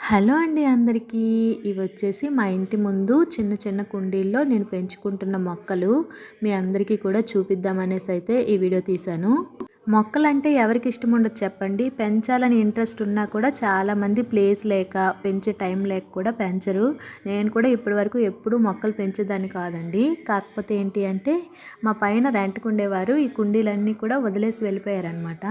Hello అండి అందరికీ. ఇవి వచ్చేసి మా ఇంటి ముందు చిన్న చిన్న కుండీల్లో నేను పెంచుకుంటున్న మొక్కలు మీ అందరికీ కూడా చూపిద్దామనేసి అయితే ఈ వీడియో తీశాను. మొక్కలంటే ఎవరికి ఇష్టం ఉండదు చెప్పండి. పెంచాలని ఇంట్రెస్ట్ ఉన్నా కూడా చాలామంది ప్లేస్ లేక పెంచే టైం లేక కూడా పెంచరు. నేను కూడా ఇప్పటి వరకు ఎప్పుడూ మొక్కలు పెంచేదాన్ని కాదండి. కాకపోతే ఏంటి అంటే మా పైన రెంట్కు ఉండేవారు. ఈ కుండీలన్నీ కూడా వదిలేసి వెళ్ళిపోయారనమాట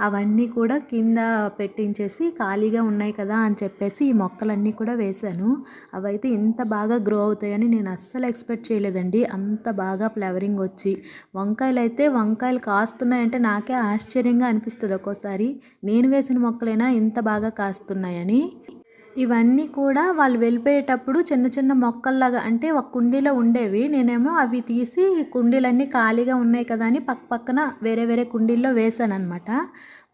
అవన్నీ కూడా కింద పెట్టించేసి ఖాళీగా ఉన్నాయి కదా అని చెప్పేసి ఈ మొక్కలన్నీ కూడా వేశాను. అవైతే ఇంత బాగా గ్రో అవుతాయని నేను అస్సలు ఎక్స్పెక్ట్ చేయలేదండి. అంత బాగా ఫ్లవరింగ్ వచ్చి వంకాయలు అయితే వంకాయలు కాస్తున్నాయంటే నాకు ఆశ్చర్యంగా అనిపిస్తుంది ఒక్కోసారి. నేను వేసిన మొక్కలైనా ఇంత బాగా కాస్తున్నాయని. ఇవన్నీ కూడా వాళ్ళు వెళ్ళిపోయేటప్పుడు చిన్న చిన్న మొక్కల్లాగా అంటే ఒక కుండీలో ఉండేవి. నేనేమో అవి తీసి కుండీలన్నీ ఖాళీగా ఉన్నాయి కదా అని పక్క పక్కన వేరే వేరే కుండీల్లో వేసాను అనమాట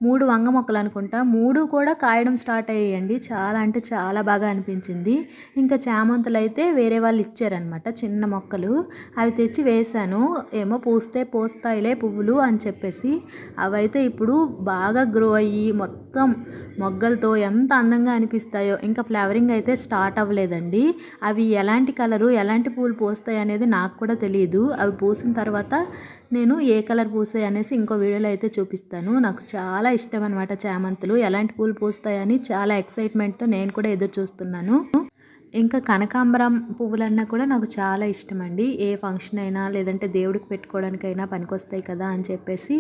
మూడు వంగ మొక్కలు అనుకుంటా. మూడు కూడా కాయడం స్టార్ట్ అయ్యాయండి. చాలా అంటే చాలా బాగా అనిపించింది. ఇంకా చామంతులు అయితే వేరే వాళ్ళు ఇచ్చారనమాట చిన్న మొక్కలు. అవి తెచ్చి వేశాను. ఏమో పూస్తే పోస్తాయిలే పువ్వులు అని చెప్పేసి. అవైతే ఇప్పుడు బాగా గ్రో అయ్యి మొత్తం మొగ్గలతో ఎంత అందంగా అనిపిస్తాయో. ఇంకా ఫ్లవరింగ్ అయితే స్టార్ట్ అవ్వలేదండి. అవి ఎలాంటి కలరు ఎలాంటి పూలు పోస్తాయి అనేది నాకు కూడా తెలియదు అవి పూసిన తర్వాత నేను ఏ కలర్ పూసాయి అనేసి ఇంకో వీడియోలో అయితే చూపిస్తాను. నాకు చాలా ఇష్టం అనమాట చామంతులు. ఎలాంటి పూలు పూస్తాయని చాలా ఎక్సైట్మెంట్తో నేను కూడా ఎదురు చూస్తున్నాను ఇంకా కనకాంబరం పువ్వులన్నా కూడా నాకు చాలా ఇష్టం అండి ఏ ఫంక్షన్ అయినా లేదంటే దేవుడికి పెట్టుకోవడానికైనా పనికొస్తాయి కదా అని చెప్పేసి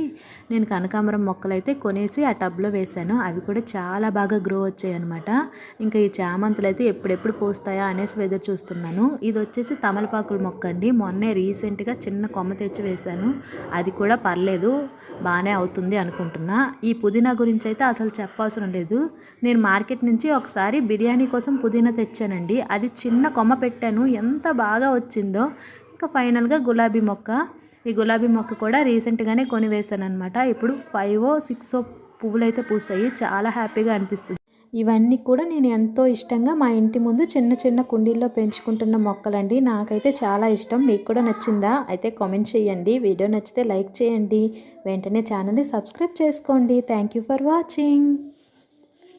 నేను కనకాంబరం మొక్కలు అయితే కొనేసి ఆ టబ్లో వేశాను. అవి కూడా చాలా బాగా గ్రో వచ్చాయి అనమాట ఇంకా ఈ చామంతులు అయితే ఎప్పుడెప్పుడు పోస్తాయా అనేసి వెదర్ చూస్తున్నాను. ఇది వచ్చేసి తమలపాకుల మొక్క అండి. మొన్నే రీసెంట్గా చిన్న కొమ్మ తెచ్చి వేశాను. అది కూడా పర్లేదు బాగానే అవుతుంది అనుకుంటున్నా. ఈ పుదీనా గురించి అయితే అసలు చెప్పవసరం లేదు. నేను మార్కెట్ నుంచి ఒకసారి బిర్యానీ కోసం పుదీనా తెచ్చానండి. అది చిన్న కొమ్మ పెట్టాను. ఎంత బాగా వచ్చిందో. ఇంకా ఫైనల్గా గులాబీ మొక్క. ఈ గులాబీ మొక్క కూడా రీసెంట్గానే కొని అనమాట ఇప్పుడు ఫైవ్ సిక్స్ పువ్వులు అయితే పూసాయి. చాలా హ్యాపీగా అనిపిస్తుంది. ఇవన్నీ కూడా నేను ఎంతో ఇష్టంగా మా ఇంటి ముందు చిన్న చిన్న కుండీల్లో పెంచుకుంటున్న మొక్కలండి. నాకైతే చాలా ఇష్టం. మీకు కూడా నచ్చిందా? అయితే కామెంట్ చేయండి. వీడియో నచ్చితే లైక్ చేయండి. వెంటనే ఛానల్ని సబ్స్క్రైబ్ చేసుకోండి. Thank you for watching.